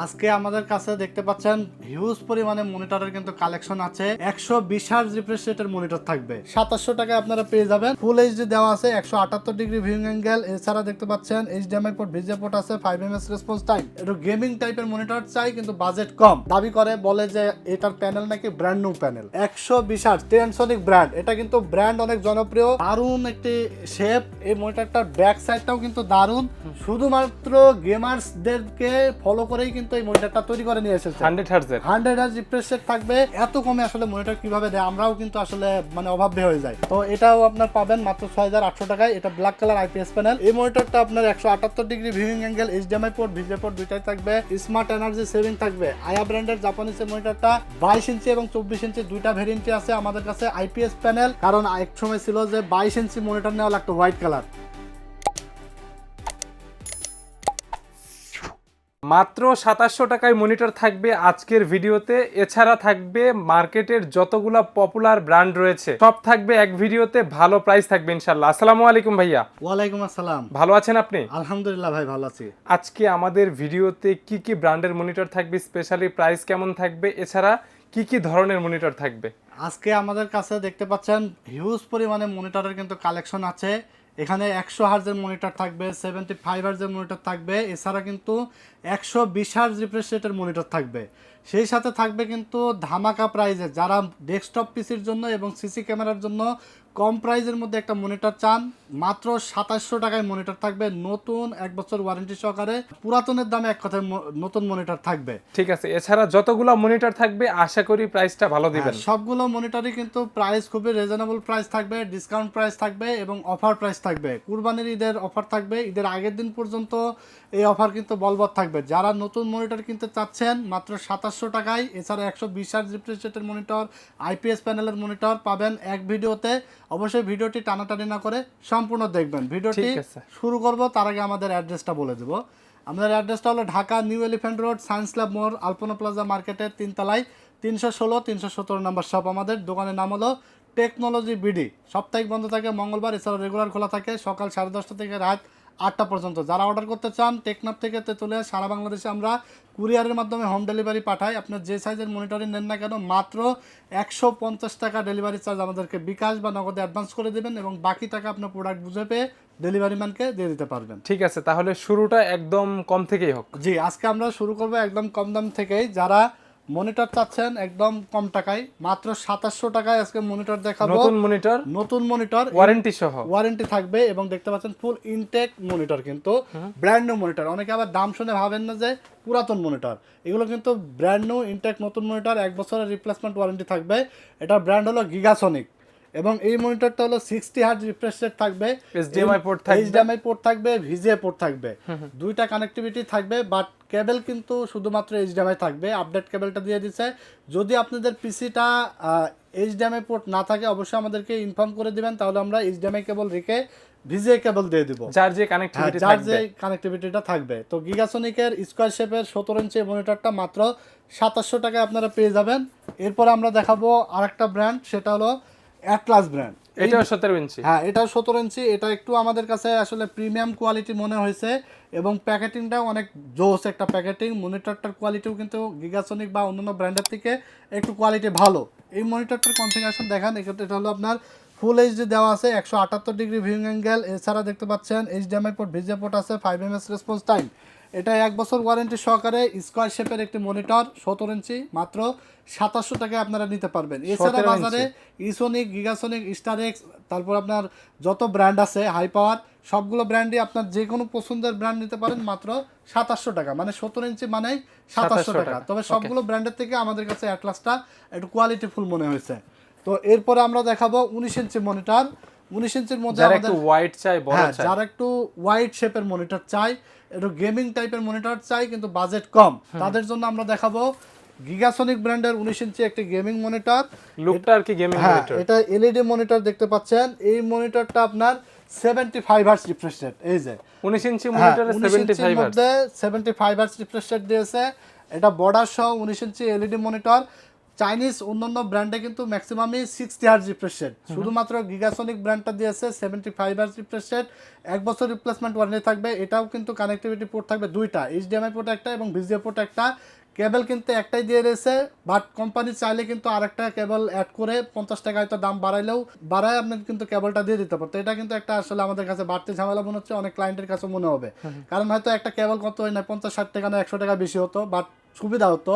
আজকে আমাদের কাছে দেখতে পাচ্ছেন হিউজ পরিমাণে মনিটরের কিন্তু কালেকশন আছে। একশো বিশ হার্জ রিফ্রেশ রেটের মনিটর থাকবে। সাতাশশো টাকায় আপনারা পেয়ে যাবেন। ফুল এইচডি দেওয়া আছে একশো আটাত্তর ডিগ্রি ভিউইং অ্যাঙ্গেল এছাড়া দেখতে পাচ্ছেন এইচডিএমআই পোর্ট ভিজে পোর্ট আছে five M S response time একটু গেমিং টাইপের মনিটর চাই কিন্তু বাজেট কম। দাবি করে বলে যে এটার প্যানেল নাকি ব্র্যান্ড নিউ প্যানেল একশো বিশ হার্জ টেনসনিক ব্র্যান্ড এটা কিন্তু ব্র্যান্ড অনেক জনপ্রিয়। দারুণ একটি শেপ এই মনিটরটার ব্যাক সাইডটাও কিন্তু দারুণ। শুধুমাত্র গেমার্সদেরকে ফলো করেই কিন্তু এই মনিটরটা তৈরি করে নিয়ে এসেছে। হান্ড্রেড হার্জের হান্ড্রেড হার্জ রিফ্রেশ রেট থাকবে। এত কমে আসলে মনিটর কীভাবে দেয়? আমরাও কিন্তু আসলে মানে অভাবে হয়ে যায় তো এটাও আপনার পাবেন মাত্র ছয় হাজার আটশো টাকায়। এটা ব্ল্যাক কালার আইপিএস প্যানেল এই মনিটরটা আপনার একশো আটাত্তর degree viewing angle HDMI port VGA port দুইটাই থাকবে। স্মার্ট এনার্জি সেভিং থাকবে। আয়া ব্র্যান্ডের জাপানিজের মনিটরটা বাইশ ইঞ্চি এবং চব্বিশ ইঞ্চি দুইটা ভেরিয়েন্টই আছে আমাদের কাছে আইপিএস প্যানেল কারণ এক সময় ছিল যে বাইশ ইঞ্চি মনিটর নেওয়া লাগতো হোয়াইট কালার মাত্র সাতাশশো টাকায় মনিটর থাকবে আজকের ভিডিওতে। এছাড়া থাকবে মার্কেটের যতগুলা পপুলার ব্র্যান্ড রয়েছে সব থাকবে এক ভিডিওতে ভালো প্রাইস থাকবে ইনশাল্লাহ। আসসালামু আলাইকুম ভাইয়া। ওয়ালাইকুম আসসালাম। ভালো আছেন আপনি? আলহামদুলিল্লাহ ভাই ভালো আছি। আজকে আমাদের ভিডিওতে কি কি ব্র্যান্ডের মনিটর থাকবে স্পেশালি প্রাইস কেমন থাকবে এছাড়া কি কি ধরনের মনিটর থাকবে? আজকে আমাদের কাছে দেখতে পাচ্ছেন হিউজ পরিমাণে মনিটরের কিন্তু কালেকশন আছে। এখানে একশো হার্জের মনিটর থাকবে, সেভেন্টি ফাইভ হার্জের মনিটর থাকবে, এছাড়া কিন্তু একশো বিশ হার্জ রিফ্রেশ রেটের মনিটর থাকবে। সেই সাথে থাকবে কিন্তু ধামাকা প্রাইজে যারা ডেস্কটপ পিসির জন্য এবং সিসি ক্যামেরার জন্য কম প্রাইজের মধ্যে একটা মনিটর চান। মাত্র সাতাশশো টাকায় মনিটর থাকবে। নতুন এক বছর ওয়ারেন্টি সহকারে পুরাতনের দামে এক কথায় নতুন মনিটর থাকবে। ঠিক আছে এছাড়া যতগুলা মনিটর থাকবে আশা করি প্রাইসটা ভালো দিবেন। হ্যাঁ, সবগুলো মনিটরই কিন্তু প্রাইস খুবই রিজনেবল প্রাইস থাকবে ডিসকাউন্ট প্রাইস থাকবে এবং অফার প্রাইস থাকবে। কুরবানির ঈদের অফার থাকবে। ঈদের আগের দিন পর্যন্ত এই অফার কিন্তু বলবৎ থাকবে। যারা নতুন মনিটর কিনতে চাচ্ছেন মাত্র সাতাশশো টাকায় এছাড়া একশো বিশ হার্জ রিফ্রেশরেটের মনিটর আইপিএস প্যানেলের মনিটর পাবেন এক ভিডিওতে। অবশ্যই ভিডিওটি টানাটানি না করে সম্পূর্ণ দেখবেন। ভিডিওটি শুরু করব তার আগে আমাদের অ্যাড্রেসটা বলে দেবো। আমাদের অ্যাড্রেসটা হলো Dhaka new elephant road science lab মোড় আলপনা প্লাজা মার্কেটের তিনতলায় তিনশো ষোলো তিনশো সতেরো নম্বর শপ আমাদের। দোকানের নাম হলো টেকনোলজি বিডি। সাপ্তাহিক বন্ধ থাকে মঙ্গলবার এছাড়া রেগুলার খোলা থাকে সকাল সাড়ে দশটা থেকে রাত আটটা পর্যন্ত। যারা অর্ডার করতে চান টেকনাপ থেকে তেতুলিয়া সারা বাংলাদেশে আমরা কুরিয়ারের মাধ্যমে হোম ডেলিভারি পাঠাই। আপনার যে সাইজের মনিটরিং নেন না কেন মাত্র একশো পঞ্চাশ টাকা ডেলিভারি চার্জ আমাদেরকে বিকাশ বা নগদে অ্যাডভান্স করে দেবেন এবং বাকি টাকা আপনার প্রোডাক্ট বুঝে পেয়ে ডেলিভারি ম্যানকে দিয়ে দিতে পারবেন। ঠিক আছে তাহলে শুরুটা একদম কম থেকেই হোক। জি আজকে আমরা শুরু করব একদম কম দাম থেকেই। যারা মনিটর চাচ্ছেন একদম কম টাকায় মাত্র সাতাশশো টাকায় আজকে মনিটর দেখাবো। নতুন মনিটর নতুন মনিটর ওয়ারেন্টি সহ। ওয়ারেন্টি থাকবে এবং দেখতে পাচ্ছেন ফুল ইনটেক মনিটর কিন্তু ব্র্যান্ড নিউ মনিটর অনেকে আবার দাম শুনে ভাবেন না যে পুরাতন মনিটর এগুলো কিন্তু ব্র্যান্ড নিউ ইনটেক নতুন মনিটর এক বছরের রিপ্লেসমেন্ট ওয়ারেন্টি থাকবে। এটার ব্র্যান্ড হলো গিগাসনিক এবং এই মনিটরটা হলো সিক্সটি হার্জ রিফ্রেশ রেট থাকবে। HDMI port থাকবে। এইচডিএমআই পোর্ট থাকবে ভিজিএ পোর্ট থাকবে। দুইটা কানেক্টিভিটি থাকবে বাট কেবল কিন্তু শুধুমাত্র এইচডিএমআই থাকবে। আপডেট কেবলটা দিয়ে দিচ্ছে যদি আপনাদের পিসিটা এইচডিএমআই পোর্ট না থাকে অবশ্যই আমাদেরকে ইনফর্ম করে দিবেন। তাহলে আমরা এইচডিএমআই কেবল রেখে ভিজিএ কেবল দিয়ে দিব। যার যে হ্যাঁ, কানেক্টিভিটি যার থাকবে। যে কানেক্টিভিটিটা থাকবে। তো গিগাসনিকের স্কোয়ার শেপের সতেরো ইঞ্চি মনিটরটা মাত্র সাতাশশো টাকায় আপনারা পেয়ে যাবেন। এরপর আমরা দেখাবো আরেকটা ব্র্যান্ড সেটা হলো অ্যাটলাস ব্র্যান্ড এটাও সতেরো ইঞ্চি। হ্যাঁ এটা সতেরো ইঞ্চি। এটা একটু আমাদের কাছে আসলে প্রিমিয়াম কোয়ালিটি মনে হয়েছে এবং প্যাকেটিংটাও অনেক জোস একটা প্যাকেটিং মনিটরটার কোয়ালিটিও কিন্তু গিগাসনিক বা অন্যান্য ব্র্যান্ডের থেকে একটু কোয়ালিটি ভালো। এই মনিটরটার কনফিগারেশন দেখান এক্ষেত্রে এটা হলো আপনার ফুল এইচডি দেওয়া আছে একশো আটাত্তর ডিগ্রি ভিউইং অ্যাঙ্গেল এছাড়া দেখতে পাচ্ছেন এইচডিএমআই পোর্ট ভিজে পোর্ট আছে five M S response time এটা এক বছর ওয়ারেন্টি সহকারে স্কোয়ার শেপের একটি মনিটর সতেরো ইঞ্চি মাত্র সাতাশশো টাকায় আপনারা নিতে পারবেন। এছাড়া বাজারে ইসোনিক গিগাসনিক স্টারেক্স তারপর আপনার যত ব্র্যান্ড আছে হাই পাওয়ার সবগুলো ব্র্যান্ডই আপনার যে কোনো পছন্দের ব্র্যান্ড নিতে পারেন মাত্র সাতাশশো টাকা। মানে সত্তর ইঞ্চি মানেই সাতাশশো টাকা। তবে সবগুলো ব্র্যান্ডের থেকে আমাদের কাছে অ্যাটলাসটা একটু কোয়ালিটিফুল মনে হয়েছে। তো এরপরে আমরা দেখাবো উনিশ ইঞ্চি মনিটর উনিশ ইঞ্চির মধ্যে আমাদের হোয়াইট হ্যাঁ চাই যারা একটু হোয়াইট শেপের মনিটর চাই একটু গেমিং টাইপের মনিটর চাই কিন্তু বাজেট কম। তাদের জন্য আমরা দেখাবো গিগাসনিক ব্র্যান্ডের উনিশ ইঞ্চি একটি গেমিং মনিটর লুকটা আর কি গেমিং হ্যাঁ মনিটর এটা এলইডি মনিটর দেখতে পাচ্ছেন। এই মনিটরটা আপনার seventy five hertz refresh rate এই যে। উনিশ ইঞ্চি হ্যাঁ, মনিটরে 19 সেভেন্টি ইঞ্চির ফাইভ মধ্যে seventy five hertz refresh rate দিয়েছে। এটা বর্ডার সহ উনিশ ইঞ্চি এলইডি মনিটর চাইনিজ অন্যান্য ব্র্যান্ডে কিন্তু ম্যাক্সিমামই সিক্সটি হার্জ রিফ্রেশ রেট শুধুমাত্র গিগাসনিক ব্র্যান্ডটা দিয়েছে seventy five hertz refresh rate এক বছর রিপ্লেসমেন্ট ওয়ারেন্টি থাকবে এটাও কিন্তু কানেক্টিভিটি পোর্ট থাকবে দুইটা এইচডিএমআই পোর্ট একটা এবং ভিজিএ পোর্ট একটা। কেবল কিন্তু একটাই দিয়ে রয়েছে বাট কোম্পানি চাইলে কিন্তু আরেকটা কেবল অ্যাড করে পঞ্চাশ টাকা হয়তো দাম বাড়াইলেও বাড়ায় আপনি কিন্তু কেবলটা দিয়ে দিতে পারতো এটা কিন্তু একটা আসলে আমাদের কাছে বাড়তি ঝামেলা মনে হচ্ছে অনেক ক্লায়েন্টের কাছে মনে হবে। কারণ হয়তো একটা কেবল কত হয় না পঞ্চাশ ষাট টাকা না একশো টাকা বেশি হতো বাট সুবিধা হতো।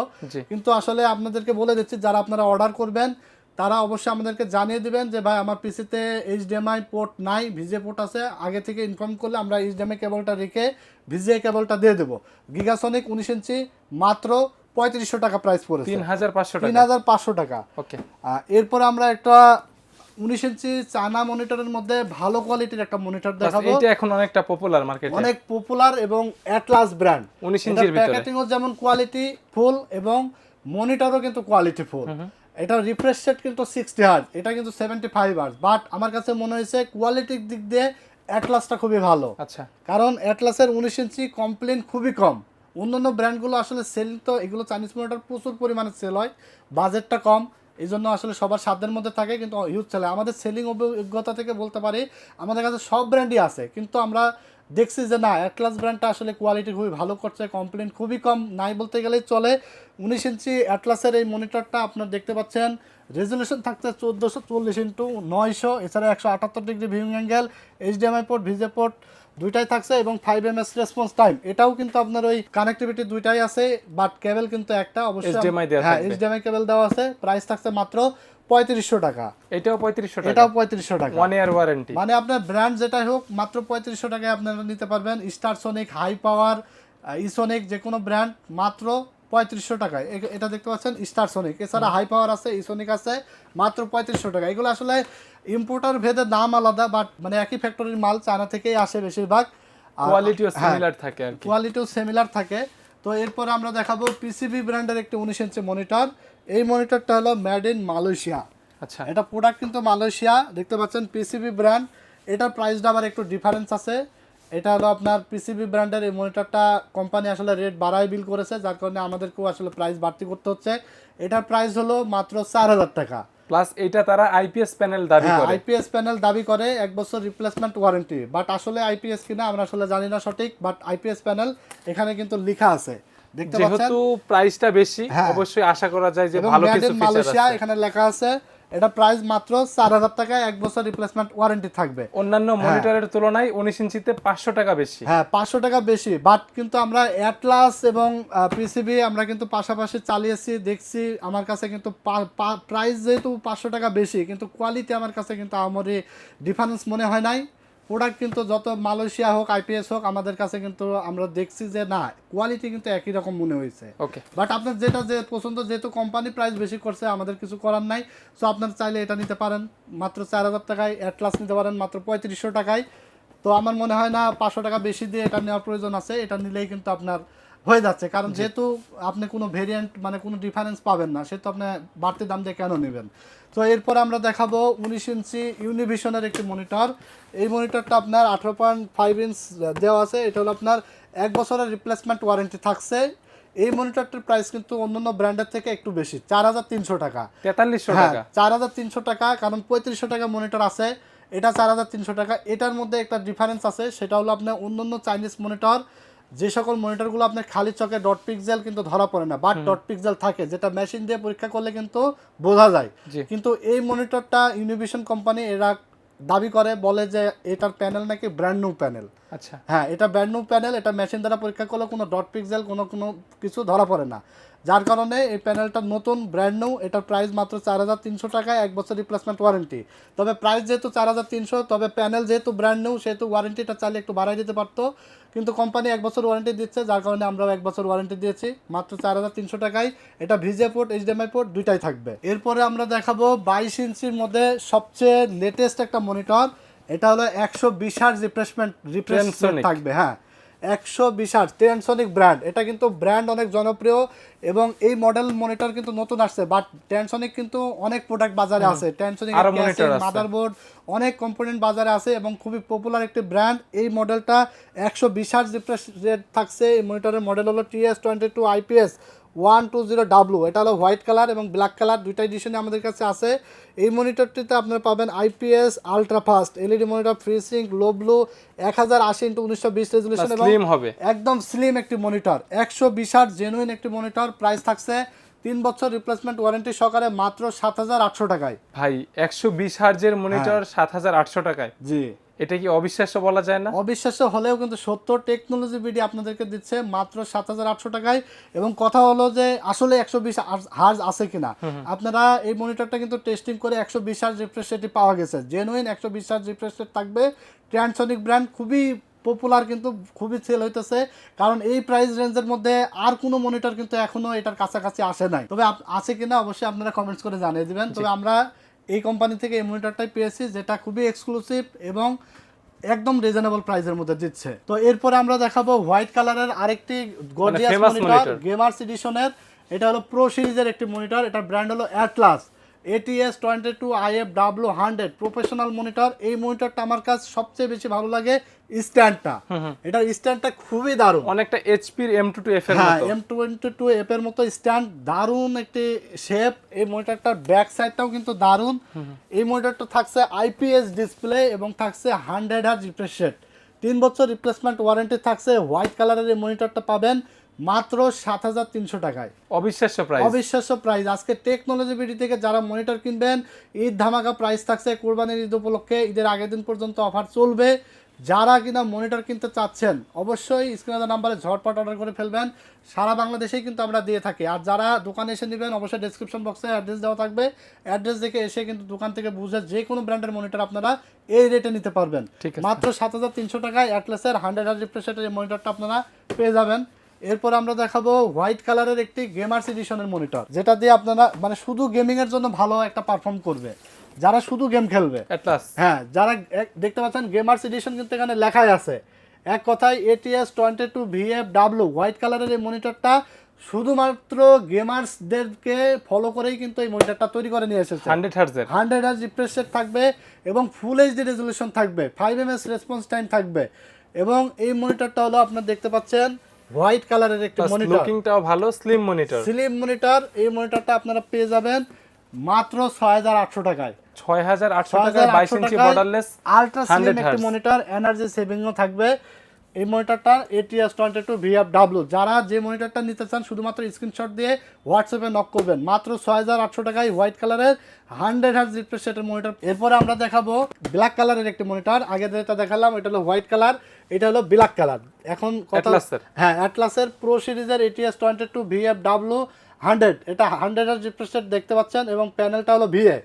কিন্তু আসলে আপনাদেরকে বলে দিচ্ছি যারা আপনারা অর্ডার করবেন তারা অবশ্যই আমাদেরকে জানিয়ে দিবেন যে ভাই আমার পিসিতে এইচডিএমআই পোর্ট নাই ভিজে পোর্ট আছে আগে থেকে ইনফর্ম করলে আমরা এইচডিএমআই কেবলটা রেখে ভিজিএ কেবলটা দিয়ে দেবো। গিগাসনিক উনিশ ইঞ্চি মাত্র পঁয়ত্রিশশো টাকা প্রাইস পড়েছে। তিন হাজার পাঁচশো তিন টাকা হাজার পাঁচশো টাকা। ওকে। এরপরে আমরা একটা উনিশ ইঞ্চি চায়না মনিটরের মধ্যে ভালো কোয়ালিটির একটা মনিটর দেখাবো। এটা এখন অনেকটা পপুলার মার্কেটে অনেক পপুলার এবং অ্যাটলাস ব্র্যান্ড 19 ইঞ্চির ভিতরে। প্যাকেটিংও যেমন কোয়ালিটি ফুল এবং মনিটরও কিন্তু কোয়ালিটি ফুল এটা রিফ্রেশ সেট কিন্তু সিক্সটি হার্জ এটা কিন্তু সেভেন্টি ফাইভ হার্জ বাট আমার কাছে মনে হয়েছে কোয়ালিটির দিক দিয়ে অ্যাটলাসটা খুবই ভালো। আচ্ছা। কারণ অ্যাটলাসের উনিশ ইঞ্চি কমপ্লেন খুবই কম। অন্যান্য ব্র্যান্ডগুলো আসলে সেল তো এগুলো চাইনিজ মনিটর প্রচুর পরিমাণে সেল হয়। বাজেটটা কম। এই জন্য আসলে সবার সাধ্যের মধ্যে থাকে, কিন্তু হিউজ সেল আমাদের সেলিং অভিজ্ঞতা থেকে বলতে পারি, আমাদের কাছে সব ব্র্যান্ডই আছে, কিন্তু আমরা দেখছি যে না অ্যাটলাস ব্র্যান্ডটা আসলে কোয়ালিটি খুবই ভালো করছে কমপ্লেন খুবই কম, নাই বলতে গেলেই চলে। উনিশ ইঞ্চি অ্যাটলাসের এই মনিটরটা আপনার দেখতে পাচ্ছেন রেজলিউশন থাকছে চোদ্দোশো চল্লিশ ইন্টু নয়শো, এছাড়া একশো আটাত্তর degree viewing angle HDMI port VGA port দুইটাই থাকছে এবং five M S response time এটাও কিন্তু আপনার ওই কানেক্টিভিটি দুইটাই আছে বাট কেবল কিন্তু একটা অবশ্যই হ্যাঁ। এইচডিএমআই কেবল দেওয়া আছে প্রাইস থাকছে মাত্র পঁয়ত্রিশশো টাকা। এটাও পঁয়ত্রিশশো টাকা। এটাও পঁয়ত্রিশশো টাকা। ওয়ান ইয়ার ওয়ারেন্টি মানে আপনার ব্র্যান্ড যেটাই হোক মাত্র পঁয়ত্রিশশো টাকায় আপনারা নিতে পারবেন। Star Sonic Hi Power Esonic যে কোনো ব্র্যান্ড মাত্র পঁয়ত্রিশশো টাকায়। এটা দেখতে পাচ্ছেন স্টার সোনিক এছাড়া হাই পাওয়ার আছে ইসোনিক আছে মাত্র পঁয়ত্রিশশো টাকা। এগুলো আসলে ইম্পোর্টার ভেদে দাম আলাদা বাট মানে একই ফ্যাক্টরির মাল চায়না থেকেই আসে বেশিরভাগ। কোয়ালিটিও হ্যাঁ, সিমিলার থাকে আর কোয়ালিটিও সিমিলার থাকে। তো এরপর আমরা দেখাবো পিসিবি ব্র্যান্ডের একটি উনিশ ইঞ্চি মনিটর এই মনিটরটা হলো মেড ইন মালয়েশিয়া আচ্ছা। এটা প্রোডাক্ট কিন্তু মালয়েশিয়া দেখতে পাচ্ছেন পিসিবি ব্র্যান্ড এটার প্রাইসটা আবার একটু ডিফারেন্স আছে। এটা হলো আপনার পিসিবি ব্র্যান্ডের এই মনিটরটা কোম্পানি আসলে রেট বাড়ায় বিল করেছে যার কারণে আমাদেরকেও আসলে প্রাইস বাড়তি করতে হচ্ছে। এটার প্রাইস হলো মাত্র চার হাজার টাকা। প্লাস এটা তারা আইপিএস প্যানেল দাবি হ্যাঁ করে। আইপিএস প্যানেল দাবি করে এক বছর রিপ্লেসমেন্ট ওয়ারেন্টি বাট আসলে আইপিএস কিনা আমরা আসলে জানি না সঠিক বাট আইপিএস প্যানেল এখানে কিন্তু লেখা আছে। দেখতে পাচ্ছেন? যেহেতু প্রাইসটা বেশি হ্যাঁ। অবশ্যই আশা করা যায় যে ভালো কিছু ফিচার আছে। এখানে লেখা আছে। এটা প্রাইস মাত্র চার হাজার টাকায় এক বছর রিপ্লেসমেন্ট ওয়ারেন্টি থাকবে। অন্যান্য মনিটরের তুলনায় উনিশ ইঞ্চিতে পাঁচশো টাকা বেশি। হ্যাঁ পাঁচশো টাকা বেশি বাট কিন্তু আমরা অ্যাটলাস এবং পিসিবি আমরা কিন্তু পাশাপাশি চালিয়েছি দেখছি আমার কাছে কিন্তু প্রাইস যেহেতু পাঁচশো টাকা বেশি কিন্তু কোয়ালিটি আমার কাছে কিন্তু আমারই ডিফারেন্স মনে হয় নাই। প্রোডাক্ট কিন্তু যত মালয়েশিয়া হোক আইপিএস হোক আমাদের কাছে কিন্তু আমরা দেখছি যে না কোয়ালিটি কিন্তু একই রকম মনে হয়েছে। ওকে বাট আপনার যেটা যে পছন্দ যেহেতু কোম্পানি প্রাইস বেশি করছে আমাদের কিছু করার নাই। সো আপনার চাইলে এটা নিতে পারেন। মাত্র চার হাজার টাকায় অ্যাটলাস নিতে পারেন মাত্র পঁয়ত্রিশশো টাকায়। তো আমার মনে হয় না পাঁচশো টাকা বেশি দিয়ে এটা নেওয়ার প্রয়োজন আছে। এটা নিলেই কিন্তু আপনার হয়ে যাচ্ছে। কারণ যেহেতু আপনি কোনো ভেরিয়েন্ট মানে কোনো ডিফারেন্স পাবেন না সেহেতু আপনি বাড়তি দাম দিয়ে কেন নেবেন? তো এরপর আমরা দেখাবো উনিশ ইঞ্চি ইউনিভিশনের একটি মনিটর। এই মনিটরটা আপনার আঠারো পয়েন্ট ফাইভ ইঞ্চ দেওয়া আছে। এটা হলো আপনার এক বছরের রিপ্লেসমেন্ট ওয়ারেন্টি থাকছে। এই মনিটরটির প্রাইস কিন্তু অন্যান্য ব্র্যান্ডের থেকে একটু বেশি চার হাজার তিনশো টাকা। তেতাল্লিশশো হ্যাঁ টাকা। চার হাজার তিনশো টাকা কারণ পঁয়ত্রিশশো টাকা মনিটর আছে। এটা চার হাজার তিনশো টাকা। এটার মধ্যে একটা ডিফারেন্স আছে সেটা হলো আপনার অন্যান্য চাইনিজ মনিটর যে সকল মনিটরগুলো আপনার খালি চকে ডট পিক্সেল কিন্তু ধরা পড়ে না বাট ডট পিক্সেল থাকে যেটা মেশিন দিয়ে পরীক্ষা করলে কিন্তু বোঝা যায়। কিন্তু এই মনিটরটা ইউনিভিশন কোম্পানি এরা দাবি করে বলে যে এটার প্যানেল নাকি ব্র্যান্ড নিউ প্যানেল আচ্ছা। হ্যাঁ এটা ব্র্যান্ড নিউ প্যানেল এটা মেশিন দ্বারা পরীক্ষা করলে কোনো ডট পিক্সেল কোনো কোনো কিছু ধরা পড়ে না। যার কারণে এই প্যানেলটা নতুন ব্র্যান্ড নিউ এটার প্রাইস মাত্র চার হাজার তিনশো টাকায় এক বছর রিপ্লেসমেন্ট ওয়ারেন্টি তবে প্রাইস যেহেতু চার হাজার তিনশো তবে প্যানেল যেহেতু ব্র্যান্ড নিউ সেহেতু ওয়ারেন্টিটা চাইলে একটু বাড়াই দিতে পারতো। কিন্তু কোম্পানি এক বছর ওয়ারেন্টি দিচ্ছে যার কারণে আমরাও এক বছর ওয়ারেন্টি দিয়েছি মাত্র চার হাজার তিনশো টাকায়। এটা ভিজে পোর্ট এইচডিএমআই পোর্ট দুইটাই থাকবে। এরপরে আমরা দেখাবো বাইশ ইঞ্চির মধ্যে সবচেয়ে লেটেস্ট একটা মনিটর এটা হলো একশো বিশ রিপ্লেসমেন্ট রিপ্লেসমেন্ট থাকবে হ্যাঁ। একশো বিশ ট্যানসনিক ব্র্যান্ড এটা কিন্তু ব্র্যান্ড অনেক জনপ্রিয় এবং এই মডেল মনিটর কিন্তু নতুন আসছে। বাট ট্যানসনিক কিন্তু অনেক প্রোডাক্ট বাজারে আছে। আছে। মাদারবোর্ড অনেক কম্পোনেন্ট বাজারে আছে এবং খুবই পপুলার একটি ব্র্যান্ড এই মডেলটা একশো বিশাল রিফ্রেশ রেট থাকছে। এই মনিটরের মডেল হলো TS twenty two IPS one two zero W এটা হলো হোয়াইট কালার এবং ব্ল্যাক কালার দুইটা এডিশনে আমাদের কাছে আছে। এই মনিটরটিতে আপনারা পাবেন IPS ultra fast LED monitor FreeSync low blue এক হাজার আশি ইন্টু উনিশশো বিশ রেজুলেশন এবং হবে। একদম স্লিম একটি মনিটর একশো বিশ হার্ট জেনুইন একটি মনিটর প্রাইস থাকছে তিন বছর রিপ্লেসমেন্ট ওয়ারেন্টি সহকারে মাত্র সাত হাজার আটশো টাকায়। ভাই একশো বিশ হার্জের মনিটর হ্যাঁ। সাত হাজার আটশো টাকায়। জি। এটা কি অবিশ্বাস্য বলা যায় না? অবিশ্বাস্য হলেও কিন্তু সত্য টেকনোলজি বিডি আপনাদেরকে দিচ্ছে মাত্র সাত হাজার আটশো টাকায়। এবং কথা হলো যে আসলে একশো বিশ হার্জ আছে কিনা। আপনারা এই মনিটরটা কিন্তু টেস্টিং করে একশো বিশ হার্জ রিফ্রেশ রেটই পাওয়া গেছে। জেনুইন একশো বিশ হার্জ রিফ্রেশ রেট থাকবে। ট্রান্সনিক ব্র্যান্ড খুবই পপুলার কিন্তু খুবই সেল হইতেছে। কারণ এই প্রাইস রেঞ্জের মধ্যে আর কোনো মনিটর কিন্তু এখনও এটার কাছাকাছি আসে নাই। তবে আছে কিনা অবশ্যই আপনারা কমেন্টস করে জানিয়ে দিবেন। তবে আমরা এই কোম্পানি থেকে এই মনিটরটাই পেয়েছি যেটা খুবই এক্সক্লুসিভ এবং একদম রিজনেবল প্রাইসের মধ্যে দিচ্ছে। তো এরপরে আমরা দেখাবো হোয়াইট কালারের আরেকটি গর্জিয়াস মনিটর গেমার্স এডিশনের এটা হলো প্রো সিরিজের একটি মনিটর এটা ব্র্যান্ড হলো Atlas ATS twenty two IF W hundred professional monitor এই মনিটরটা আমার কাছে সবচেয়ে বেশি ভালো লাগে স্ট্যান্ডটা এটার স্ট্যান্ডটা খুবই দারুণ। অনেকটা এইচপির এম টু টু এফ এর হ্যাঁ এম টোয়েন্টি টু এফ এর মতো স্ট্যান্ড দারুণ একটি শেপ এই মনিটরটার ব্যাক সাইডটাও কিন্তু দারুণ। এই মনিটরটা থাকছে আইপিএস ডিসপ্লে এবং থাকছে হান্ড্রেড হার্জ রিফ্রেশ রেট তিন বছর রিপ্লেসমেন্ট ওয়ারেন্টি থাকছে হোয়াইট কালারের এই মনিটরটা পাবেন। মাত্র সাত হাজার তিনশো টাকায়। অবিশ্বাস্য প্রাইস অবিশ্বাস্য প্রাইস আজকে টেকনোলজি বিডি থেকে যারা মনিটর কিনবেন ঈদ ধামাকা প্রাইস থাকছে কোরবানির ঈদ উপলক্ষে ঈদের আগের দিন পর্যন্ত অফার চলবে। যারা কিনা মনিটর কিনতে চাচ্ছেন অবশ্যই স্ক্রিনে নাম্বারে ঝটপট অর্ডার করে ফেলবেন। সারা বাংলাদেশেই কিন্তু আমরা দিয়ে থাকি। আর যারা দোকানে এসে নেবেন অবশ্যই ডেসক্রিপশন বক্সে অ্যাড্রেস দেওয়া থাকবে। অ্যাড্রেস দেখে এসে কিন্তু দোকান থেকে বুঝে যে কোনো ব্র্যান্ডের মনিটর আপনারা এই রেটে নিতে পারবেন। ঠিক। মাত্র সাত হাজার তিনশো টাকায় অ্যাটলাসের হান্ড্রেড হার্ড রিফ্রেশের এই মনিটরটা আপনারা পেয়ে যাবেন। এরপর আমরা দেখাবো হোয়াইট কালারের একটি গেমার্স এডিশনের মনিটর যেটা দিয়ে আপনারা মানে শুধু গেমিং এর জন্য ভালো একটা পারফর্ম করবে। যারা শুধু গেম খেলবে। হ্যাঁ যারা দেখতে পাচ্ছেন গেমার্স এডিশন কিন্তু এখানে লেখাই আছে। এক কথায় ATS twenty two VF W white কালারের এই মনিটরটা শুধুমাত্র গেমার্সদেরকে ফলো করেই কিন্তু এই মনিটরটা তৈরি করে নিয়ে এসেছে। হান্ড্রেড হার্জের হান্ড্রেড হার্জ রিফ্রেশ থাকবে এবং ফুল এইচডি রেজলিউশন থাকবে five M S response time থাকবে। এবং এই মনিটরটা হলো আপনারা দেখতে পাচ্ছেন হোয়াইট কালারের একটা মনিটর। লুকিংটাও ভালো স্লিম মনিটর স্লিম মনিটর এই মনিটরটা আপনারা পেয়ে যাবেন মাত্র ছয় হাজার আটশো টাকায়। ছয় হাজার আটশো টাকায় বাইশ ইঞ্চি বর্ডারলেস আলট্রা স্লিম 100 একটি মনিটর এনার্জি সেভিংও থাকবে। এই মনিটরটা ATS twenty two VF W যারা যে মনিটরটা নিতে চান শুধুমাত্র স্ক্রিনশট দিয়ে হোয়াটসঅ্যাপে নক করবেন। মাত্র ছয় হাজার আটশো টাকায় হোয়াইট কালারের হান্ড্রেড হার্জ রিফ্রেশ রেটের মনিটর এরপরে আমরা দেখাবো ব্ল্যাক কালারের একটি মনিটর আগে যেটা দেখালাম এটা হলো হোয়াইট কালার এটা হলো ব্ল্যাক কালার এখন কথা হ্যাঁ অ্যাটলাসের প্রো সিরিজের ATS twenty two VF W hundred. এটা হান্ড্রেড আর রিফ্রেশ দেখতে পাচ্ছেন এবং প্যানেলটা হলো ভিএ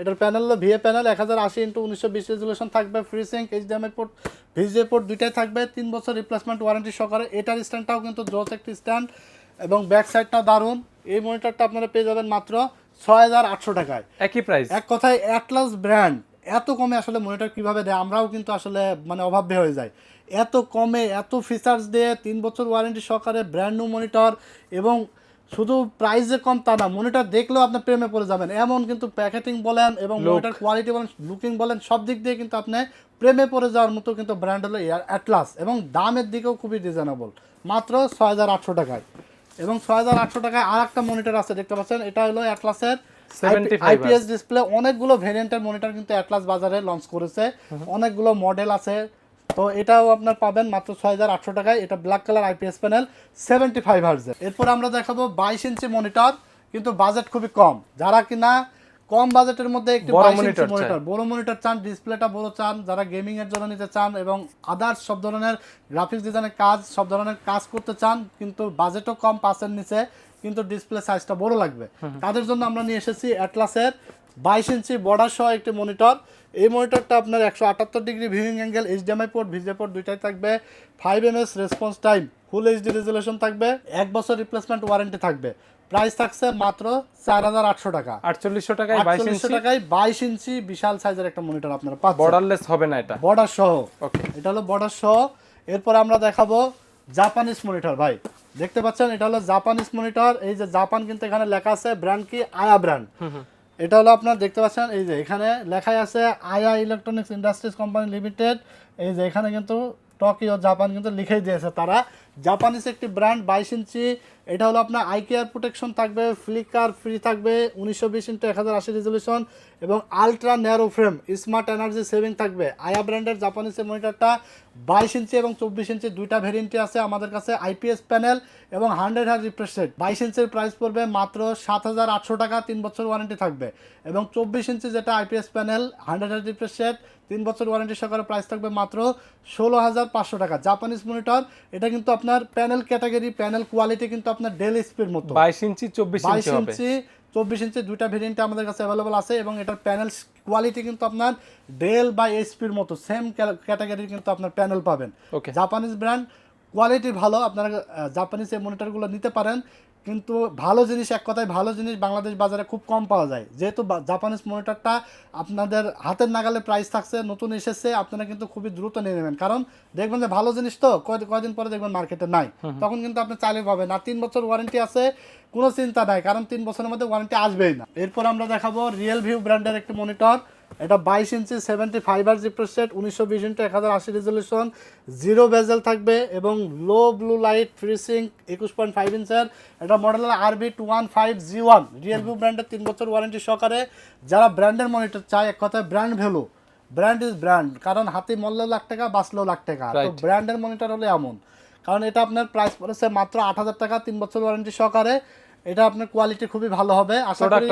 এটার প্যানেল হলো ভিএ প্যানেল এক হাজার আশি ইন্টু উনিশশো বিশ রেজুলেশন থাকবে free sync HDMI port VGA port দুইটাই থাকবে তিন বছর রিপ্লেসমেন্ট ওয়ারেন্টি সহকারে। এটার স্ট্যান্ডটাও কিন্তু জোস একটি স্ট্যান্ড এবং ব্যাক সাইডটা দারুণ। এই মনিটরটা আপনারা পেয়ে যাবেন মাত্র ছয় হাজার আটশো টাকায়। একই প্রাইস এক কথায় অ্যাটলাস ব্র্যান্ড এত কমে আসলে মনিটর কীভাবে দেয়? আমরাও কিন্তু আসলে মানে অভাবে হয়ে যায় এত কমে এত ফিচার্স দিয়ে তিন বছর ওয়ারেন্টি সহকারে ব্র্যান্ড নিউ মনিটর এবং শুধু প্রাইসে কম তা না মনিটর দেখলেও আপনি প্রেমে পড়ে যাবেন। এমন কিন্তু প্যাকেটিং বলেন এবং মনিটর কোয়ালিটি বলেন লুকিং বলেন সব দিক দিয়ে কিন্তু আপনি প্রেমে পড়ে যাওয়ার মতো কিন্তু ব্র্যান্ড হলো অ্যাটলাস এবং দামের দিকেও খুবই রিজনেবল মাত্র ছয় হাজার আটশো টাকায়। এবং ছয় হাজার আটশো টাকায় আর একটা মনিটর আছে দেখতে পাচ্ছেন? এটা হলো অ্যাটলাসের 75 আইপিএস ডিসপ্লে অনেকগুলো ভেরিয়েন্টের মনিটর কিন্তু অ্যাটলাস বাজারে লঞ্চ করেছে। অনেকগুলো মডেল আছে। তো এটাও আপনার পাবেন মাত্র ছয় হাজার আটশো টাকায়। এটা black colour IPS panel seventy five হার্জের এরপর আমরা দেখাবো বাইশ ইঞ্চি মনিটর কিন্তু বাজেট খুবই কম। যারা কিনা কম বাজেটের মধ্যে একটি। মনিটর বড় মনিটর চান ডিসপ্লেটা বড় চান যারা গেমিং এর জন্য নিতে চান এবং আদার্স সব ধরনের গ্রাফিক্স ডিজাইনের কাজ সব ধরনের কাজ করতে চান কিন্তু বাজেটও কম পাঁচের নিচে কিন্তু ডিসপ্লে সাইজটা বড় লাগবে। তাদের জন্য আমরা নিয়ে এসেছি অ্যাটলাসের বাইশ ইঞ্চি বর্ডার সহ একটি মনিটর এই মনিটরটা আপনার একশো আটাত্তর degree viewing angle HDMI port VGA port দুইটাই থাকবে। Five M S response time full HD resolution থাকবে। এক বছর রিপ্লেসমেন্ট ওয়ারেন্টি থাকবে। প্রাইস থাকছে মাত্র চার হাজার আটশো টাকা। আটচল্লিশশো টাকায় আটচল্লিশশো টাকায় বাইশ ইঞ্চি বিশাল সাইজের একটা মনিটর আপনারা পাচ্ছেন। বর্ডারলেস হবে না এটা? বর্ডার সহ। ওকে এটা হলো বর্ডার সহ। এরপর আমরা দেখাবো জাপানিজ মনিটর ভাই। দেখতে পাচ্ছেন এটা হলো জাপানিজ মনিটর এই যে জাপান কিন্তু এখানে লেখা আছে ব্র্যান্ড কি? আয়া ব্র্যান্ড এটা হলো আপনার দেখতে পাচ্ছেন, এই যে এখানে লেখাই আছে আয়া ইলেকট্রনিক্স ইন্ডাস্ট্রিজ কোম্পানি লিমিটেড। এই যে এখানে কিন্তু টোকিও, জাপান কিন্তু লিখেই দিয়েছে তারা। জাপানিজ একটি ব্র্যান্ড বাইশ ইঞ্চি। এটা হলো আপনার আই কেয়ার প্রোটেকশন থাকবে, ফ্লিকার ফ্রি থাকবে, উনিশশো বিশ ইন্টু এক হাজার আশি রেজলিউশন এবং ultra narrow frame, smart energy saving থাকবে। আয়া ব্র্যান্ডের জাপানিজের মনিটরটা বাইশ ইঞ্চি এবং চব্বিশ ইঞ্চি দুইটা ভেরিয়েন্টে আছে আমাদের কাছে আইপিএস প্যানেল এবং হান্ড্রেড হার রিফ্রেশ রেট। বাইশ ইঞ্চির প্রাইস পড়বে মাত্র সাত হাজার আটশো টাকা, তিন বছর ওয়ারেন্টি থাকবে। এবং চব্বিশ ইঞ্চি যেটা আইপিএস প্যানেল, হান্ড্রেড হার রিফ্রেশ রেট, তিন বছর ওয়ারেন্টি সহকারে প্রাইস থাকবে মাত্র ষোলো হাজার পাঁচশো টাকা। জাপানিজ মনিটর, এটা কিন্তু আপনার প্যানেল ক্যাটাগরি প্যানেল কোয়ালিটি কিন্তু আপনার ডেল স্পির মতো। বাইশ ইঞ্চি চব্বিশ বাইশ ইঞ্চি হবে। ইঞ্চি চব্বিশ ইঞ্চি দুইটা ভেরিয়েন্ট আমাদের কাছে অ্যাভেলেবল আছে এবং এটার প্যানেল কোয়ালিটি কিন্তু আপনার ডেল বা এসপির মতো। সেম ক্যাটাগরির কিন্তু আপনার প্যানেল পাবেন। ওকে জাপানিজ ব্র্যান্ড কোয়ালিটি ভালো। আপনারা জাপানিজ এই মনিটরগুলো নিতে পারেন। কিন্তু ভালো জিনিস এক কথায় ভালো জিনিস বাংলাদেশ বাজারে খুব কম পাওয়া যায়। যেহেতু জাপানিজ মনিটরটা আপনাদের হাতের নাগালে প্রাইস থাকছে নতুন এসেছে আপনারা কিন্তু খুবই দ্রুত নিয়ে নেবেন। কারণ দেখবেন যে ভালো জিনিস তো কয়- কয়দিন পরে দেখবেন মার্কেটে নাই। তখন কিন্তু আপনি চাইলে পাবেন। আর তিন বছর ওয়ারেন্টি আছে কোনো চিন্তা নাই। কারণ তিন বছরের মধ্যে ওয়ারেন্টি আসবেই না। এরপর আমরা দেখাবো রিয়েল ভিউ ব্র্যান্ডের একটি মনিটর এটা বাইশ ইঞ্চি সেভেন্টি ফাইবার জিপ্রেস সেট উনিশশো বিশ ইন্টু এক হাজার আশি রেজলিউশন জিরো বেজেল থাকবে এবং লো ব্লু লাইট ফ্রিসিং একুশ পয়েন্ট ফাইভ ইঞ্চের। এটা model RB two one five G one real view ব্র্যান্ডের তিন বছর ওয়ারেন্টি সহকারে। যারা ব্র্যান্ডের মনিটর চায় এক কথায় brand value brand is brand কারণ হাতে মরলেও লাখ টাকা বাঁচলেও লাখ টাকা। তো ব্র্যান্ডের মনিটর হলে এমন কারণ এটা আপনার প্রাইস পড়েছে মাত্র আট হাজার টাকা তিন বছর ওয়ারেন্টি সহকারে। এটা আপনার কোয়ালিটি খুবই ভালো হবে। আশা করি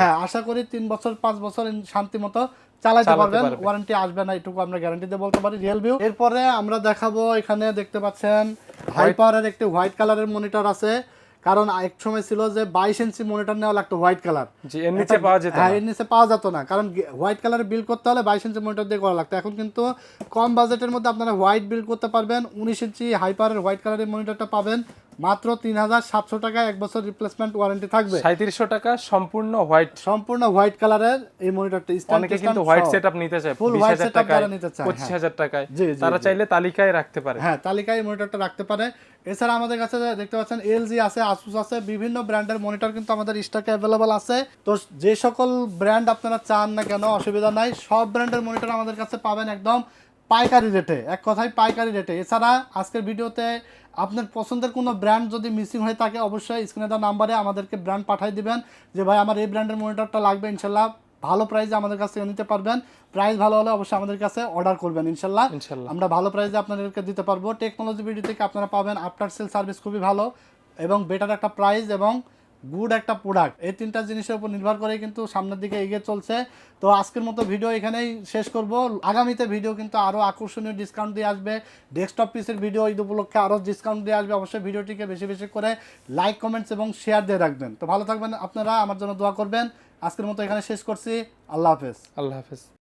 হ্যাঁ আশা করি তিন বছর পাঁচ বছর শান্তি মতো চালাতে পারবেন। ওয়ারেন্টি আসবে না এটুকু আমরা গ্যারান্টি দিয়ে বলতে পারি রিয়েল ভিউ এরপরে আমরা দেখাবো এখানে দেখতে পাচ্ছেন হাই পাওয়ারের একটি হোয়াইট কালারের মনিটর আছে। কারণ এক সময় ছিল যে বাইশ ইঞ্চি মনিটর নেওয়া লাগতো হোয়াইট কালারের নিচে পাওয়া যেত হ্যাঁ না। এর নিচে পাওয়া যেত না। কারণ হোয়াইট কালার বিল করতে হলে বাইশ ইঞ্চি মনিটর দিয়ে করা লাগতো। এখন কিন্তু কম বাজেটের মধ্যে আপনারা হোয়াইট বিল করতে পারবেন। উনিশ ইঞ্চি হাইপারের হোয়াইট কালারের মনিটরটা পাবেন। মাত্র তিন হাজার সাতশো টাকায় এক বছর রিপ্লেসমেন্ট ওয়ারেন্টি থাকবে। সাঁত্রিশশো টাকা সম্পূর্ণ হোয়াইট সম্পূর্ণ হোয়াইট কালারের এই মনিটরটা অনেকে কিন্তু হোয়াইট সেটআপ নিতে চায় white হাজার setup নিতে চায়, পঁচিশ হ্যাঁ। হাজার টাকায়। তারা চাইলে তালিকায় রাখতে পারে। হ্যাঁ তালিকায় মনিটরটা রাখতে পারে। এছাড়া আমাদের কাছে দেখতে পাচ্ছেন এলজি আছে আসুস আছে বিভিন্ন ব্র্যান্ডের মনিটর কিন্তু আমাদের স্টকে অ্যাভেলেবল আছে। তো যে সকল ব্র্যান্ড আপনারা চান না কেন অসুবিধা নাই সব ব্র্যান্ডের মনিটর আমাদের কাছে পাবেন একদম পাইকারি রেটে এক কথায় পাইকারি রেটে। এছাড়া আজকের ভিডিওতে আপনার পছন্দের কোনো ব্র্যান্ড যদি মিসিং হয়ে থাকে অবশ্যই স্ক্রিনে দেওয়া নাম্বারে আমাদেরকে ব্র্যান্ড পাঠিয়ে দিবেন। যে ভাই আমার এই ব্র্যান্ডের মনিটরটা লাগবে ইনশাল্লাহ ভালো প্রাইজে আমাদের কাছ থেকে নিতে পারবেন। প্রাইস ভালো হলে অবশ্যই আমাদের কাছে অর্ডার করবেন ইনশাল্লাহ। ইনশাল্লাহ। আমরা ভালো প্রাইজে আপনাদেরকে দিতে পারব। টেকনোলজি ভিডিও থেকে আপনারা পাবেন। আফটার সেল সার্ভিস খুবই ভালো এবং বেটার একটা প্রাইস এবং গুড একটা প্রোডাক্ট এই তিনটা জিনিসের উপর নির্ভর করে কিন্তু সামনের দিকে এগিয়ে চলছে। তো আজকের মতো ভিডিও এখানেই শেষ করব। আগামীতে ভিডিও কিন্তু আরও আকর্ষণীয় ডিসকাউন্ট দিয়ে আসবে। ডেস্কটপ পিসের ভিডিও ঈদ উপলক্ষে আরও ডিসকাউন্ট দিয়ে আসবে। অবশ্যই ভিডিওটিকে বেশি বেশি করে লাইক কমেন্টস এবং শেয়ার দিয়ে রাখবেন। তো ভালো থাকবেন আপনারা। আমার জন্য দোয়া করবেন। আজকের মতো এখানে শেষ করছি। আল্লাহ হাফেজ। আল্লাহ হাফেজ।